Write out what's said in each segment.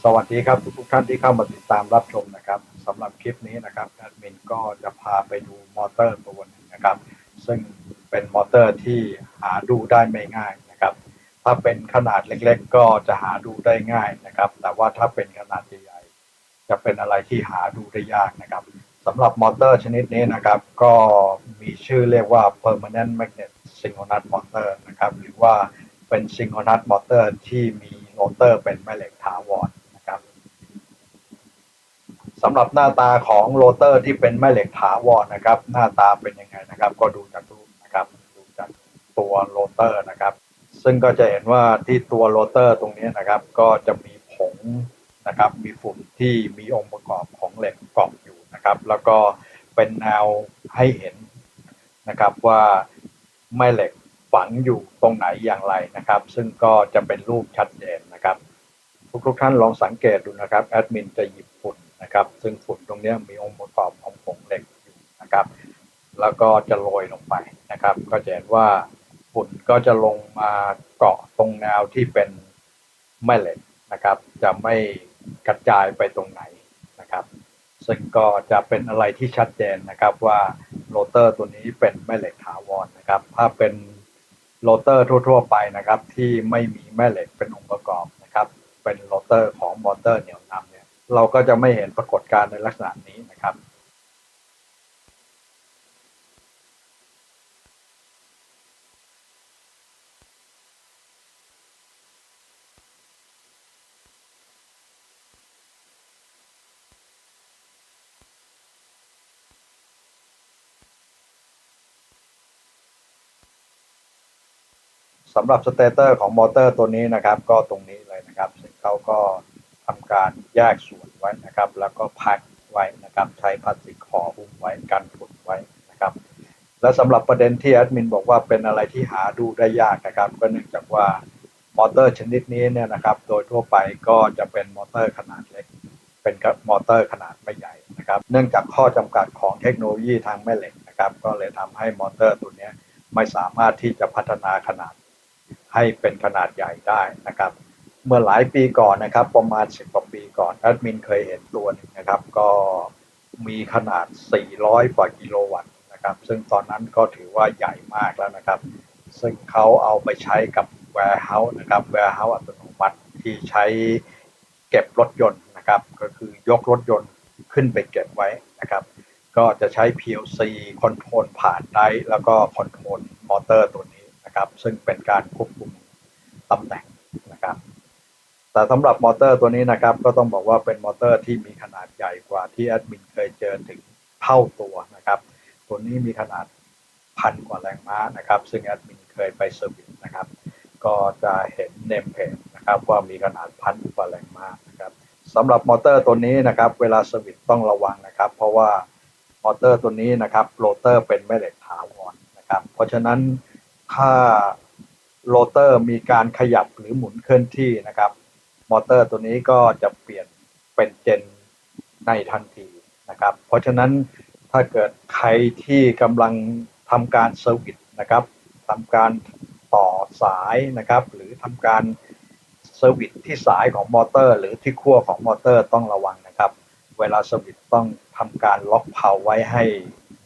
สวัสดีครับทุกท่านที่เข้ามาติดตามรับชมนะครับสำหรับคลิปนี้นะครับแอดมินก็จะพาไปดูมอเตอร์ตัวนึงนะครับ ซึ่งเป็นมอเตอร์ที่หาดูได้ไม่ง่ายนะครับ ถ้าเป็นขนาดเล็กๆ ก็จะหาดูได้ง่ายนะครับ แต่ว่าถ้าเป็นขนาดใหญ่ๆจะเป็นอะไรที่หาดูได้ยากนะครับสำหรับมอเตอร์ชนิดนี้นะครับ ก็มีชื่อเรียกว่า permanent magnet synchronous motor นะครับ หรือว่าเป็น synchronous motor ที่มีโรเตอร์เป็นแม่เหล็กถาวร สำหรับหน้าตาของโรเตอร์ที่เป็นแม่เหล็กถาวรนะครับ หน้าตาเป็นยังไงนะครับ ก็ดูจากรูปนะครับ ดูจากตัวโรเตอร์นะครับ ซึ่งก็จะเห็นว่าที่ตัวโรเตอร์ตรงนี้นะครับ ก็จะมีผงนะครับ มีฝุ่นที่มีองค์ประกอบของเหล็กเกาะอยู่นะครับ แล้วก็เป็นแนวให้เห็นนะครับว่าแม่เหล็กฝังอยู่ตรงไหนอย่างไรนะครับ ซึ่งก็จะเป็นรูปชัดเจนนะครับ ทุกๆท่านลองสังเกตดูนะครับแอดมินจะหยิบฝุ่น นะครับ ซึ่งฝุ่นตรงนี้มีองค์ประกอบของผงเหล็กอยู่นะครับ แล้วก็จะโรยลงไปนะครับ ก็จะเห็นว่าฝุ่นก็จะลงมาเกาะตรงแนวที่เป็นแม่เหล็กนะครับ จะไม่กระจายไปตรงไหนนะครับ ซึ่งก็จะเป็นอะไรที่ชัดเจนนะครับว่าโรเตอร์ตัวนี้เป็นแม่เหล็กถาวรนะครับ ถ้าเป็นโรเตอร์ทั่ว ๆ ไปนะครับ ที่ไม่มีแม่เหล็กเป็นองค์ประกอบนะครับ เป็นโรเตอร์ของมอเตอร์เหนี่ยว เราก็จะไม่เห็นปรากฏการณ์ในลักษณะนี้นะครับสำหรับสเตเตอร์ของมอเตอร์ตัวนี้นะครับ ก็ตรงนี้เลยนะครับซึ่งเขาก็ทำการแยกส่วน ไว้นะครับ แล้วก็พ็คไว้นะครับ ใช้พลาสติกห่อหุ้มไว้กันฝุ่นไว้นะครับ และสำหรับประเด็นที่แอดมินบอกว่าเป็นอะไรที่หาดูได้ยากนะครับ ก็เนื่องจากว่ามอเตอร์ชนิดนี้เนี่ยนะครับ โดยทั่วไปก็จะเป็นมอเตอร์ขนาดเล็ก เป็นมอเตอร์ขนาดไม่ใหญ่นะครับ เนื่องจากข้อจำกัดของเทคโนโลยีทางแม่เหล็กนะครับ ก็เลยทำให้มอเตอร์ตัวนี้ไม่สามารถที่จะพัฒนาขนาดให้เป็นขนาดใหญ่ได้นะครับ เมื่อหลายปีก่อนนะครับ ประมาณ10กว่าปีก่อนแอดมินเคยเห็นตัวหนึ่งนะครับ ก็มีขนาด 400 กว่ากิโลวัตต์นะครับ ซึ่งตอนนั้นก็ถือว่าใหญ่มากแล้วนะครับ ซึ่งเขาเอาไปใช้กับ warehouse นะครับ warehouse อัตโนมัติที่ใช้เก็บรถยนต์นะครับ ก็คือยกรถยนต์ขึ้นไปเก็บไว้นะครับ ก็จะใช้ PLC คอนโทรลผ่านได้แล้วก็คอนโทรลมอเตอร์ตัวนี้นะครับ ซึ่งเป็นการควบคุมตำแหน่งนะครับ แต่สำหรับมอเตอร์ตัวนี้นะครับก็ต้องบอกว่าเป็นมอเตอร์ที่มีขนาดใหญ่กว่าที่แอดมินเคยเจอถึงเท่าตัวนะครับ ตัวนี้มีขนาดพันกว่าแรงม้านะครับ ซึ่งแอดมินเคยไปเซอร์วิสนะครับ ก็จะเห็นเนมเพจนะครับว่ามีขนาดพันกว่าแรงม้านะครับสำหรับมอเตอร์ตัวนี้นะครับ เวลาเซอร์วิสต้องระวังนะครับ เพราะว่ามอเตอร์ตัวนี้นะครับโรเตอร์เป็นแม่เหล็กถาวรนะครับ เพราะฉะนั้นถ้าโรเตอร์มีการขยับหรือหมุนเคลื่อนที่นะครับ มอเตอร์ตัวนี้ก็จะเปลี่ยนเป็นเจนในทันทีนะครับ เพราะฉะนั้นถ้าเกิดใครที่กำลังทำการเซอร์วิสนะครับทำการต่อสายนะครับ หรือทำการเซอร์วิสที่สายของมอเตอร์ หรือที่ขั้วของมอเตอร์ต้องระวังนะครับ เวลาเซอร์วิสต้องทำการล็อกเพาไว้ให้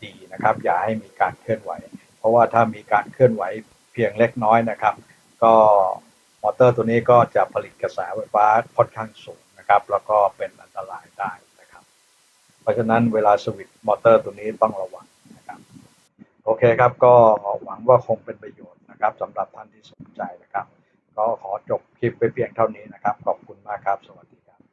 ดีนะครับ อย่าให้มีการเคลื่อนไหว เพราะว่าถ้ามีการเคลื่อนไหวเพียงเล็กน้อยนะครับ ก็ มอเตอร์ตัวนี้ก็จะผลิตกระแสไฟฟ้าค่อนข้างสูงนะครับ แล้วก็เป็นอันตรายได้นะครับ เพราะฉะนั้นเวลาสวิตช์มอเตอร์ตัวนี้ต้องระวังนะครับ โอเคครับ ก็หวังว่าคงเป็นประโยชน์นะครับสำหรับท่านที่สนใจนะครับ ก็ขอจบคลิปไปเพียงเท่านี้นะครับ ขอบคุณมากครับ สวัสดี